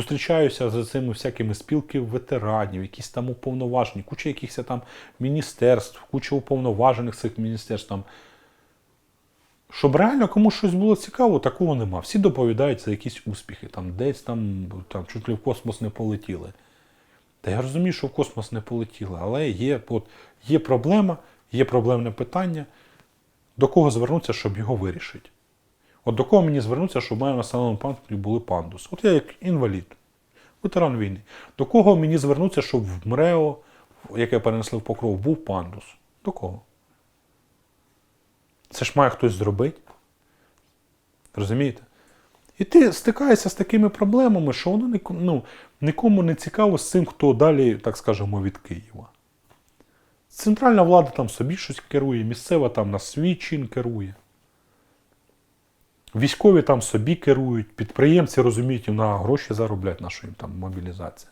Зустрічаюся з цими всякими спілки ветеранів, якісь там уповноважені, куча якихось там міністерств, куча уповноважених цих міністерств. Там. Щоб реально комусь щось було цікаво, такого нема. Всі доповідають за якісь успіхи, там десь там, там чуть ли в космос не полетіли. Та я розумію, що в космос не полетіли, але є, от, є проблема, є проблемне питання, до кого звернутися, щоб його вирішити. От до кого мені звернутися, щоб в мене в населеному пункті були пандуси? От я як інвалід, ветеран війни. До кого мені звернутися, щоб в МРЕО, яке перенесли в покров, був пандус? До кого? Це ж має хтось зробити. Розумієте? І ти стикаєшся з такими проблемами, що воно ну, нікому не цікаво з цим, хто далі, так скажемо, від Києва. Центральна влада там собі щось керує, місцева там на свій чин керує. Військові там собі керують, підприємці розуміють, на гроші зароблять, на що їм там мобілізація.